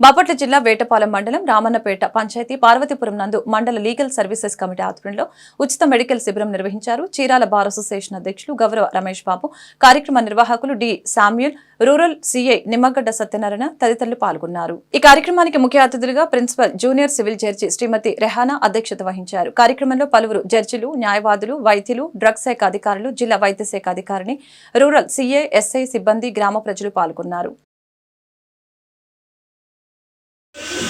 బాపట్ల జిల్లా వేటపాలెం మండలం రామన్నపేట పంచాయతీ పార్వతీపురం నందు మండల లీగల్ సర్వీసెస్ కమిటీ ఆధ్వర్యంలో ఉచిత మెడికల్ శిబిరం నిర్వహించారు. చీరాల బార్ అసోసియేషన్ అధ్యక్షులు గౌరవ రమేష్ బాబు కార్యక్రమ నిర్వాహకులు D Samuel rural CI Nimmagadda Satyanarayana తదితరులు పాల్గొన్నారు. ఈ కార్యక్రమానికి ముఖ్య అతిథులుగా principal junior civil judge Srimati Rehana అధ్యక్షత వహించారు. కార్యక్రమంలో పలువురు జడ్జిలు న్యాయవాదులు వైద్యులు డ్రగ్స్ శాఖ అధికారులు జిల్లా వైద్య శాఖ అధికారిని రూరల్ సీఐ ఎస్ఐ సిబ్బంది గ్రామ ప్రజలు పాల్గొన్నారు.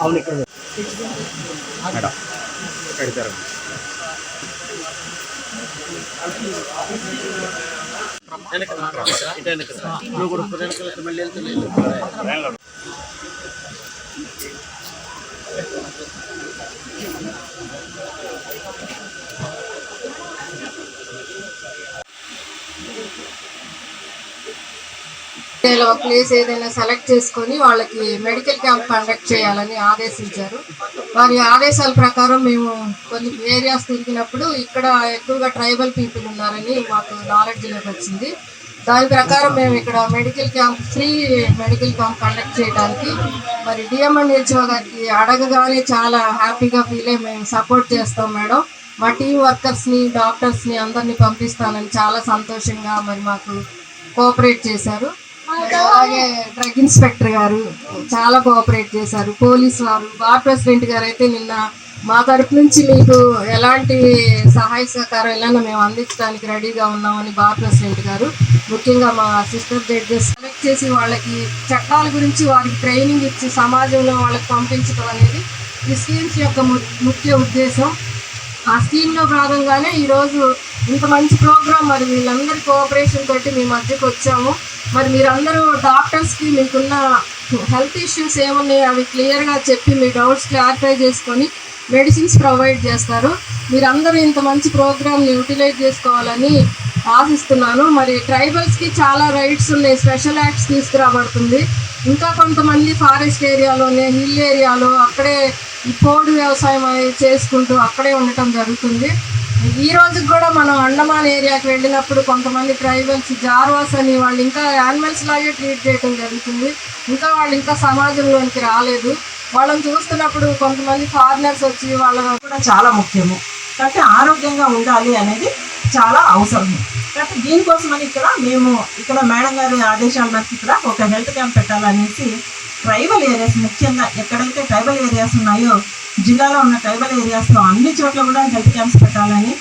అవును ఇక్కడ మేడం పెడతారు వెనక వెనక నువ్వు కూడా వెనక మళ్ళీ వెళ్తే ఏదైనా ఒక ప్లేస్ ఏదైనా సెలెక్ట్ చేసుకొని వాళ్ళకి మెడికల్ క్యాంప్ కండక్ట్ చేయాలని ఆదేశించారు. వారి ఆదేశాల ప్రకారం మేము కొన్ని ఏరియాస్ తిరిగినప్పుడు ఇక్కడ ఎక్కువగా ట్రైబల్ పీపుల్ ఉన్నారని మాకు నాలెడ్జ్లోకి వచ్చింది. దాని ప్రకారం మేము ఇక్కడ medical camp free medical camp conduct చేయడానికి మరి డిఎంఎన్ హెచ్ఓ గారికి అడగగానే చాలా హ్యాపీగా ఫీల్ అయ్యి మేము సపోర్ట్ చేస్తాం మేడం. మా టీం వర్కర్స్ని డాక్టర్స్ని అందరినీ పంపిస్తానని చాలా సంతోషంగా మరి మాకు కోఆపరేట్ చేశారు. అలాగే డ్రగ్ ఇన్స్పెక్టర్ గారు చాలా కోఆపరేట్ చేశారు. పోలీస్ వారు బార్ ప్రెసిడెంట్ గారు అయితే నిన్న మా తరపు నుంచి మీకు ఎలాంటి సహాయ సహకారం ఎలా మేము అందించడానికి రెడీగా ఉన్నామని బార్ ప్రెసిడెంట్ గారు ముఖ్యంగా మా సిస్టర్ జడ్జెస్ సెలెక్ట్ చేసి వాళ్ళకి చట్టాల గురించి వారికి ట్రైనింగ్ ఇచ్చి సమాజంలో వాళ్ళకి పంపించడం అనేది ఈ స్కీమ్స్ యొక్క ము- ముఖ్య ఉద్దేశం. ఆ స్కీమ్లో భాగంగానే ఈరోజు ఇంత మంచి ప్రోగ్రాం మరి వీళ్ళందరి కోఆపరేషన్ తోటి మీ మధ్యకి వచ్చాము. మరి మీరందరూ డాక్టర్స్కి మీకున్న హెల్త్ ఇష్యూస్ ఏమున్నాయి అవి క్లియర్గా చెప్పి మీ డౌట్స్ క్లారిఫై చేసుకొని మెడిసిన్స్ ప్రొవైడ్ చేస్తారు. మీరందరూ ఇంత మంచి ప్రోగ్రామ్ని యూటిలైజ్ చేసుకోవాలని ఆశిస్తున్నాను. మరి ట్రైబల్స్కి చాలా రైట్స్ ఉన్నాయి స్పెషల్ యాక్ట్స్ తీసుకురాబడుతుంది. ఇంకా కొంతమంది ఫారెస్ట్ ఏరియాలోనే హిల్ ఏరియాలో అక్కడే ఈ పోడు వ్యవసాయం అనేది చేసుకుంటూ అక్కడే ఉండటం జరుగుతుంది. ఈ రోజుకి కూడా మనం అండమాన్ ఏరియాకి వెళ్ళినప్పుడు కొంతమంది ట్రైబల్స్ జార్వాస్ అని వాళ్ళు ఇంకా యానిమల్స్ లాగే ట్రీట్ చేయడం జరుగుతుంది. ఇంకా వాళ్ళు ఇంకా సమాజంలోనికి రాలేదు. వాళ్ళని చూస్తున్నప్పుడు కొంతమంది ఫారినర్స్ వచ్చి వాళ్ళ కూడా చాలా ముఖ్యము. కాబట్టి ఆరోగ్యంగా ఉండాలి అనేది చాలా అవసరం కాబట్టి దీనికోసమని ఇక్కడ మేము ఇక్కడ మేడం గారి ఆదేశాల మేరకు ఇక్కడ ఒక హెల్త్ క్యాంప్ పెట్టాలనేసి ట్రైబల్ ఏరియాస్ ముఖ్యంగా ఎక్కడైతే ట్రైబల్ ఏరియాస్ ఉన్నాయో జిల్లాలో ఉన్న ట్రైబల్ ఏరియాస్లో అన్ని చోట్ల కూడా హెల్త్ క్యాంప్స్ పెట్టాలని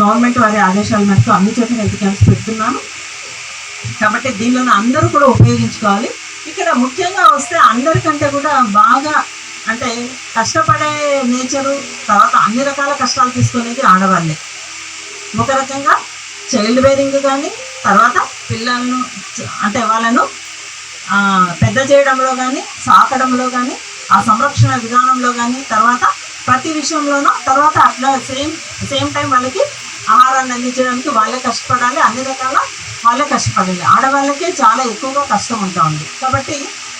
గవర్నమెంట్ వారి ఆదేశాల మేరకు అన్ని చోట్ల హెల్త్ క్యాంప్స్ పెడుతున్నాను కాబట్టి దీనిలో అందరూ కూడా ఉపయోగించుకోవాలి. ఇక్కడ ముఖ్యంగా వస్తే అందరికంటే కూడా బాగా అంటే కష్టపడే నేచరు తర్వాత అన్ని రకాల కష్టాలు తీసుకునేది ఆడవాళ్ళే. ఒక రకంగా చైల్డ్ బేరింగ్ కానీ తర్వాత పిల్లలను అంటే వాళ్ళను పెద్ద చేయడంలో కానీ సాకడంలో కానీ ఆ సంరక్షణ విధానంలో కానీ తర్వాత ప్రతి విషయంలోనూ తర్వాత అట్లా సేమ్ సేమ్ టైం వాళ్ళకి ఆహారాన్ని అందించడానికి వాళ్ళే కష్టపడాలి అన్ని రకాల వాళ్ళే కష్టపడాలి. ఆడవాళ్ళకే చాలా ఎక్కువగా కష్టం ఉంటా ఉంది. కాబట్టి